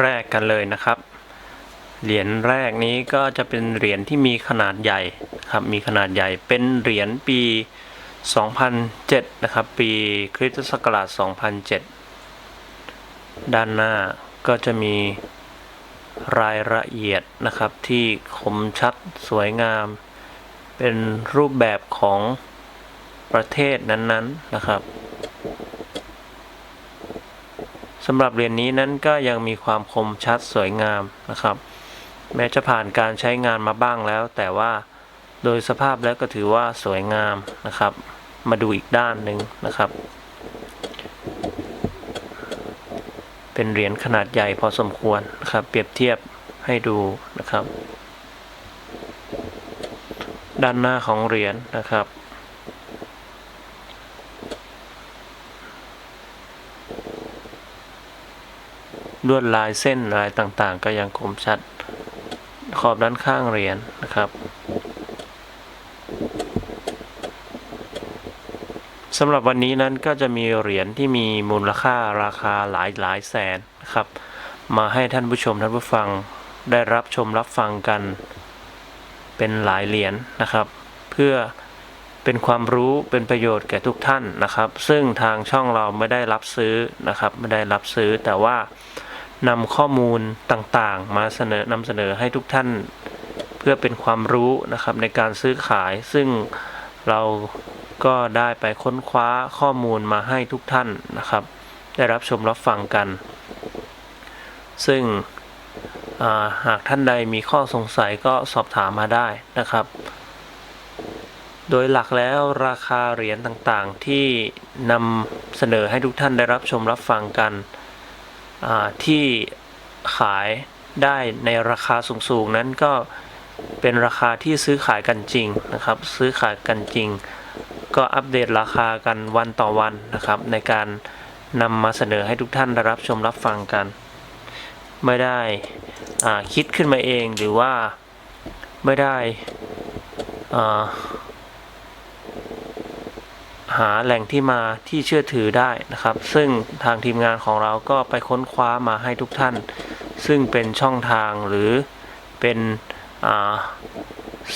แรกกันเลยนะครับ เหรียญแรกนี้ก็จะเป็นเหรียญที่มีขนาดใหญ่ครับ มีขนาดใหญ่ เป็นเหรียญปี 2007 นะครับ ปีคริสตศักราช 2007 ด้านหน้าก็จะมีรายละเอียดนะครับที่คมชัดสวยงาม เป็นรูปแบบของประเทศนั้นๆนะครับ สำหรับเหรียญนี้นั้นก็ยังมีความคมชัดสวยงามนะครับ แม้จะผ่านการใช้งานมาบ้างแล้ว แต่ว่าโดยสภาพแล้วก็ถือว่าสวยงามนะครับ มาดูอีกด้านหนึ่งนะครับ เป็นเหรียญขนาดใหญ่พอสมควรนะครับ เปรียบเทียบให้ดูนะครับ ด้านหน้าของเหรียญนะครับ ลวดลายเส้นลายต่างๆ ก็ยังคมชัด ขอบด้านข้างเหรียญนะครับสำหรับวันนี้นั้นก็จะมีเหรียญที่มีมูลค่าราคาหลายหลายแสนนะครับ มาให้ท่านผู้ชมท่านผู้ฟังได้รับชมรับฟังกัน เป็นหลายเหรียญนะครับ เพื่อเป็นความรู้เป็นประโยชน์แก่ทุกท่านนะครับ ซึ่งทางช่องเราไม่ได้รับซื้อนะครับ ไม่ได้รับซื้อแต่ว่า นำข้อมูลต่างๆ มาเสนอนำเสนอให้ทุกท่านเพื่อเป็นความรู้นะครับในการซื้อขาย ซึ่งเราก็ได้ไปค้นคว้าข้อมูลมาให้ทุกท่านนะครับ ได้รับชมรับฟังกัน ซึ่งาหากท่านใดมีข้อสงสัยก็สอบถามมาได้นะครับ โดยหลักแล้วราคาเหรียญต่างๆที่นำเสนอให้ทุกท่านได้รับชมรับฟังกัน ที่ขายได้ในราคาสูงๆนั้นก็เป็นราคาที่ซื้อขายกันจริงนะครับ ซื้อขายกันจริง ก็อัปเดตราคากันวันต่อวันนะครับ ในการนำมาเสนอให้ทุกท่านได้รับชมรับฟังกัน ไม่ได้คิดขึ้นมาเองหรือว่าไม่ได้ หาแหล่งที่มาที่เชื่อถือได้นะครับ ซึ่งทางทีมงานของเราก็ไปค้นคว้ามาให้ทุกท่าน ซึ่งเป็นช่องทางหรือเป็น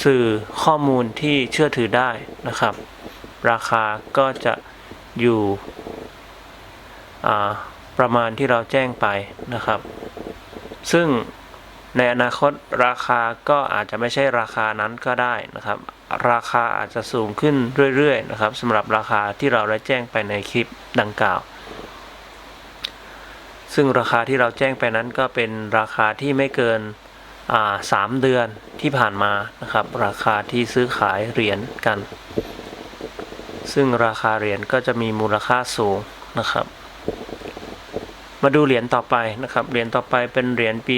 สื่อข้อมูลที่เชื่อถือได้นะครับ ราคาก็จะอยู่ประมาณที่เราแจ้งไปนะครับ ซึ่ง ในอนาคตราคาก็อาจจะไม่ใช่ราคานั้นก็ได้นะครับ ราคาอาจจะสูงขึ้นเรื่อยๆนะครับสำหรับราคาที่เราได้แจ้งไปในคลิปดังกล่าว ซึ่งราคาที่เราแจ้งไปนั้นก็เป็นราคาที่ไม่เกินสามเดือนที่ผ่านมานะครับ ราคาที่ซื้อขายเหรียญกัน ซึ่งราคาเหรียญก็จะมีมูลค่าสูงนะครับ มาดูเหรียญต่อไปนะครับ เหรียญต่อไปเป็นเหรียญปี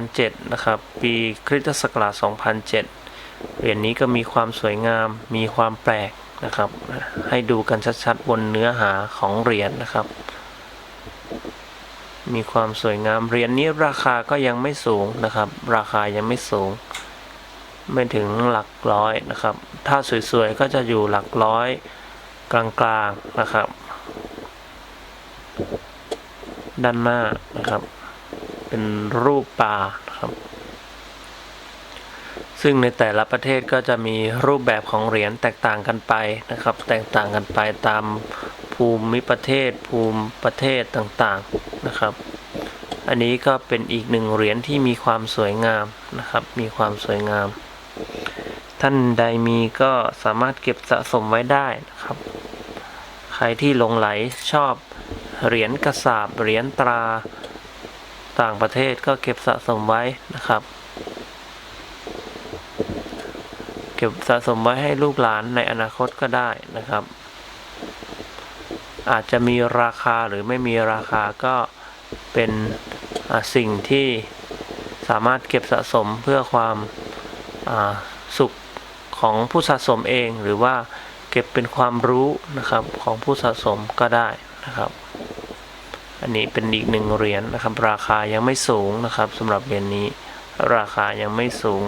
2007 นะครับ ปีคริสตศักราช 2007 เหรียญนี้ก็มีความสวยงาม มีความแปลกนะครับ ให้ดูกันชัดๆ บนเนื้อหาของเหรียญนะครับ มีความสวยงาม เหรียญนี้ราคาก็ยังไม่สูงนะครับ ราคายังไม่สูง ไม่ถึงหลักร้อยนะครับ ถ้าสวยๆ ก็จะอยู่หลักร้อยกลางๆนะครับ ด้านหน้านะครับ เป็นรูปปลานะครับ ซึ่งในแต่ละประเทศก็จะมีรูปแบบของเหรียญแตกต่างกันไปนะครับ แตกต่างกันไปตามภูมิประเทศ ภูมิประเทศต่างๆนะครับ อันนี้ก็เป็นอีกหนึ่งเหรียญที่มีความสวยงามนะครับ มีความสวยงาม ท่านใดมีก็สามารถเก็บสะสมไว้ได้นะครับ ใครที่หลงไหลชอบ เหรียญกระสาบเหรียญตราต่างประเทศก็เก็บสะสมไว้นะครับ เก็บสะสมไว้ให้ลูกหลานในอนาคตก็ได้นะครับ อาจจะมีราคาหรือไม่มีราคาก็เป็นสิ่งที่สามารถเก็บสะสมเพื่อความสุขของผู้สะสมเองหรือว่าเก็บเป็นความรู้นะครับของผู้สะสมก็ได้นะครับ อันนี้เป็นอีกหนึ่งเหรียญนะครับ ราคายังไม่สูงนะครับสำหรับเหรียญนี้ ราคายังไม่สูง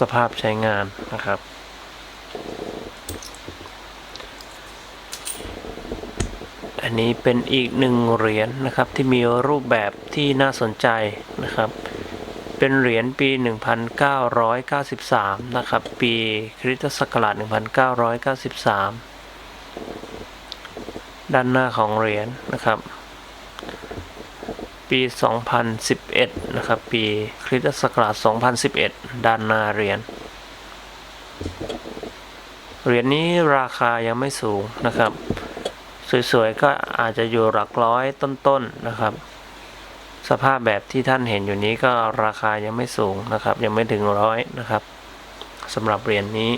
สภาพใช้งานนะครับ อันนี้เป็นอีกหนึ่งเหรียญนะครับที่มีรูปแบบที่น่าสนใจนะครับ เป็นเหรียญปี 1993 นะครับ ปีคริสตศักราช1993 ด้านหน้าของเหรียญนะครับ ปี 2011 นะครับ ปีคริสตศักราช 2011 ด้านหน้าเหรียญเหรียญนี้ราคายังไม่สูงนะครับ สวยๆ ก็อาจจะอยู่หลักร้อยต้นๆนะครับ สภาพแบบที่ท่านเห็นอยู่นี้ก็ราคายังไม่สูงนะครับ ยังไม่ถึงร้อยนะครับสำหรับเหรียญนี้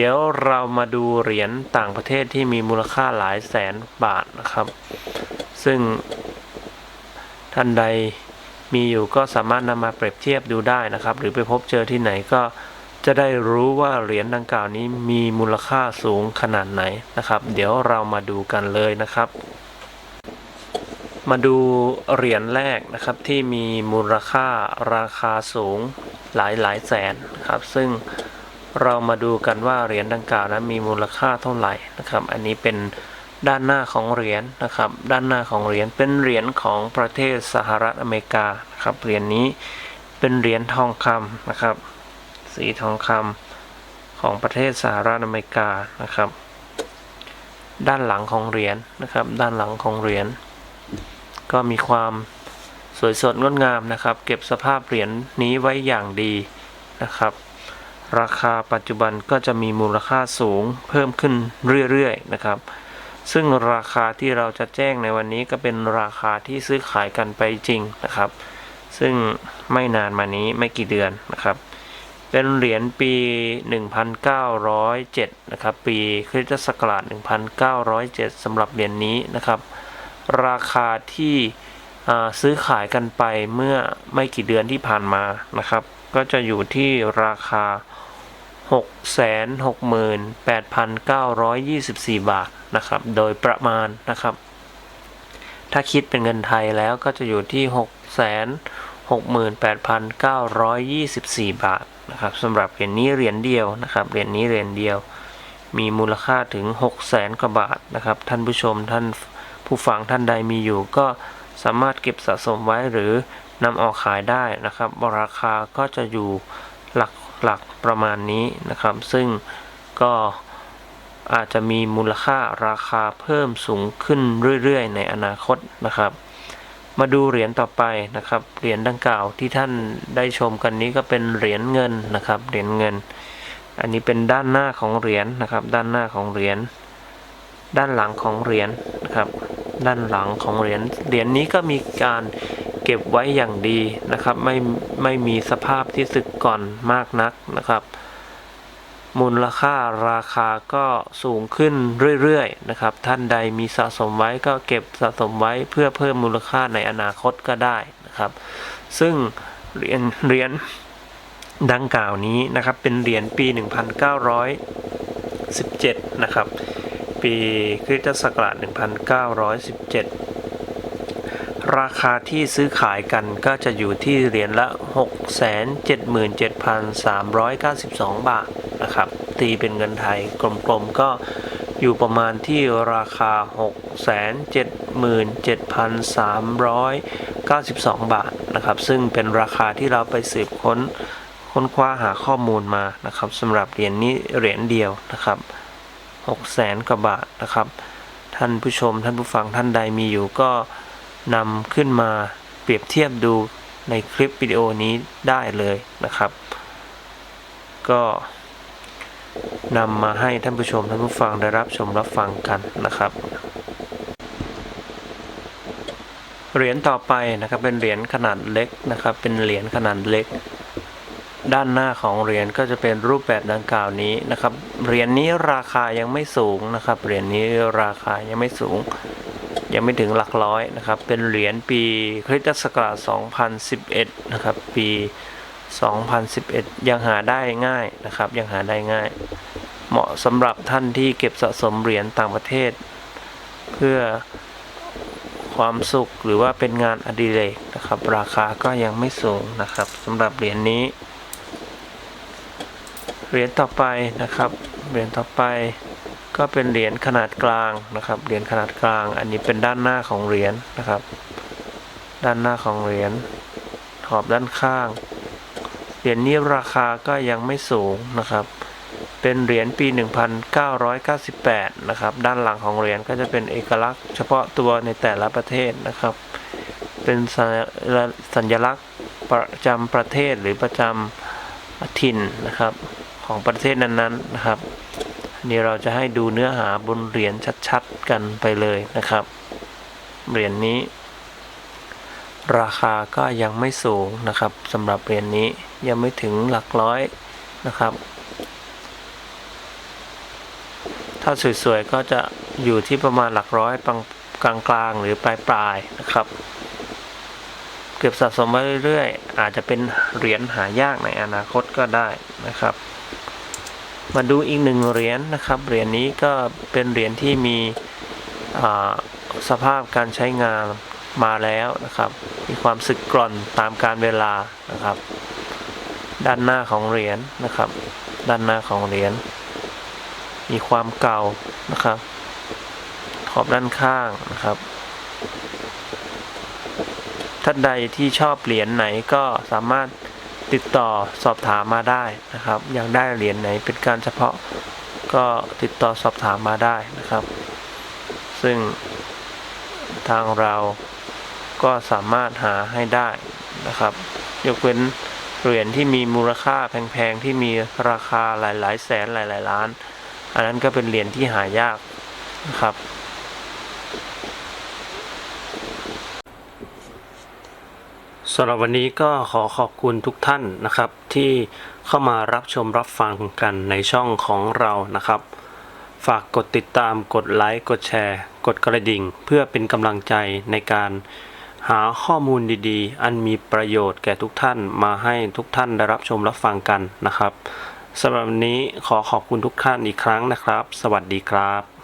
เดี๋ยวเรามาดูเหรียญต่างประเทศที่มีมูลค่าหลายแสนบาทนะครับ ซึ่งท่านใดมีอยู่ก็สามารถนำมาเปรียบเทียบดูได้นะครับ หรือไปพบเจอที่ไหนก็จะได้รู้ว่าเหรียญดังกล่าวนี้มีมูลค่าสูงขนาดไหนนะครับ เดี๋ยวเรามาดูกันเลยนะครับ มาดูเหรียญแรกนะครับที่มีมูลค่าราคาสูงหลายหลายแสนนะครับ ซึ่ง เรามาดูกันว่าเหรียญดังกล่าวนั้นมีมูลค่าเท่าไหร่นะครับ อันนี้เป็นด้านหน้าของเหรียญนะครับ ด้านหน้าของเหรียญเป็นเหรียญของประเทศสหรัฐอเมริกานะครับ เหรียญนี้เป็นเหรียญทองคำนะครับ สีทองคำของประเทศสหรัฐอเมริกานะครับ ด้านหลังของเหรียญนะครับ ด้านหลังของเหรียญก็มีความสวยสดงดงามนะครับ เก็บสภาพเหรียญนี้ไว้อย่างดีนะครับ ราคาปัจจุบันก็จะมีมูลค่าสูงเพิ่มขึ้นเรื่อยๆนะครับ ซึ่งราคาที่เราจะแจ้งในวันนี้ก็เป็นราคาที่ซื้อขายกันไปจริงนะครับ ซึ่งไม่นานมานี้ไม่กี่เดือนนะครับ เป็นเหรียญปี 1907 นะครับ ปีคริสตศักราช 1907สำหรับเหรียญนี้นะครับ ราคาที่ซื้อขายกันไปเมื่อไม่กี่เดือนที่ผ่านมานะครับ ก็จะอยู่ที่ราคา 668,924 บาทนะครับ โดยประมาณนะครับ ถ้าคิดเป็นเงินไทยแล้วก็จะอยู่ที่ 668,924 บาทนะครับสำหรับเหรียญนี้เหรียญเดียวนะครับเหรียญนี้เหรียญเดียว มีมูลค่าถึง 600,000กว่าบาทนะครับ ท่านผู้ชมท่านผู้ฟังท่านใดมีอยู่ก็สามารถเก็บสะสมไว้หรือ นำออกขายได้นะครับ ราคาก็จะอยู่หลักหลักประมาณนี้นะครับ ซึ่งก็อาจจะมีมูลค่าราคาเพิ่มสูงขึ้นเรื่อยๆ ในอนาคตนะครับ มาดูเหรียญต่อไปนะครับ เหรียญดังกล่าวที่ท่านได้ชมกันนี้ก็เป็นเหรียญเงินนะครับ เหรียญเงิน อันนี้เป็นด้านหน้าของเหรียญนะครับ ด้านหน้าของเหรียญ ด้านหลังของเหรียญนะครับ ด้านหลังของเหรียญ เหรียญนี้ก็มีการ เก็บไว้อย่างดีนะครับ ไม่ไม่มีสภาพที่สึกก่อนมากนักนะครับ มูลค่าราคาก็สูงขึ้นเรื่อยๆนะครับ ท่านใดมีสะสมไว้ก็เก็บสะสมไว้เพื่อเพิ่มมูลค่าในอนาคตก็ได้นะครับ ซึ่งเหรียญเหรียญดังกล่าวนี้นะครับ เป็นเหรียญปี 1917 นะครับ ปีคริสตศักราช 1917 ราคาที่ซื้อขายกันก็จะอยู่ที่เหรียญละ 677,392 บาทนะครับ ตีเป็นเงินไทยกลมๆก็อยู่ประมาณที่ราคา 677,392 บาทนะครับ ซึ่งเป็นราคาที่เราไปสืบค้นค้นคว้าหาข้อมูลมานะครับสำหรับเหรียญนี้เหรียญเดียวนะครับ600,000 กว่าบาทนะครับ ท่านผู้ชมท่านผู้ฟังท่านใดมีอยู่ก็ นำขึ้นมาเปรียบเทียบดูในคลิปวิดีโอนี้ได้เลยนะครับ ก็นำมาให้ท่านผู้ชมท่านผู้ฟังได้รับชมรับฟังกันนะครับเหรียญต่อไปนะครับเป็นเหรียญขนาดเล็กนะครับ เป็นเหรียญขนาดเล็ก ด้านหน้าของเหรียญก็จะเป็นรูปแบบดังกล่าวนี้นะครับเหรียญนี้ราคายังไม่สูงนะครับเหรียญนี้ราคายังไม่สูง ยังไม่ถึงหลักร้อยนะครับ เป็นเหรียญปีคริสตศักราช 2011 นะครับ ปี 2011 ยังหาได้ง่ายนะครับ ยังหาได้ง่าย เหมาะสำหรับท่านที่เก็บสะสมเหรียญต่างประเทศ เพื่อความสุขหรือว่าเป็นงานอดิเรกนะครับ ราคาก็ยังไม่สูงนะครับสำหรับเหรียญนี้ เหรียญต่อไปนะครับ เหรียญต่อไป ก็เป็นเหรียญขนาดกลางนะครับ เหรียญขนาดกลาง อันนี้เป็นด้านหน้าของเหรียญนะครับ ด้านหน้าของเหรียญขอบด้านข้าง เหรียญนี้ราคาก็ยังไม่สูงนะครับ เป็นเหรียญปี 1998 นะครับ ด้านหลังของเหรียญก็จะเป็นเอกลักษณ์ เฉพาะตัวในแต่ละประเทศนะครับ เป็นสัญสัญลักษณ์ประจำประเทศหรือประจำถิ่นนะครับของประเทศนั้นๆนะครับ นนี้เราจะให้ดูเนื้อหาบนเหรียญชัดๆกันไปเลยนะครับ เหรียญนี้ ราคาก็ยังไม่สูงนะครับสำหรับเหรียญนี้ยังไม่ถึงหลักร้อยนะครับ ถ้าสวยๆก็จะอยู่ที่ประมาณหลักร้อยกลางๆหรือปลายๆนะครับ เก็บสะสมมาเรื่อยๆ อาจจะเป็นเหรียญหายากในอนาคตก็ได้นะครับ มาดูอีกหนึ่งเหรียญนะครับ เหรียญนี้ก็เป็นเหรียญที่มีสภาพการใช้งานมาแล้วนะครับ มีความสึกกร่อนตามการเวลานะครับ ด้านหน้าของเหรียญนะครับ ด้านหน้าของเหรียญมีความเก่านะครับ ขอบด้านข้างนะครับ ท่านใดที่ชอบเหรียญไหนก็สามารถ ติดต่อสอบถามมาได้นะครับ อยากได้เหรียญไหนเป็นการเฉพาะก็ติดต่อสอบถามมาได้นะครับ ซึ่งทางเราก็สามารถหาให้ได้นะครับ ยกเว้นเหรียญที่มีมูลค่าแพงๆที่มีราคาหลายๆ แสนหลายๆล้าน อันนั้นก็เป็นเหรียญที่หายากนะครับ สำหรับวันนี้ก็ขอขอบคุณทุกท่านนะครับ ที่เข้ามารับชมรับฟังกันในช่องของเรานะครับ ฝากกดติดตามกดไลค์กดแชร์ กดกระดิ่ง เพื่อเป็นกำลังใจในการหาข้อมูลดีๆ อันมีประโยชน์แก่ทุกท่านมาให้ทุกท่านได้รับชมรับฟังกันนะครับสำหรับวันนี้ขอขอบคุณทุกท่านอีกครั้งนะครับ สวัสดีครับ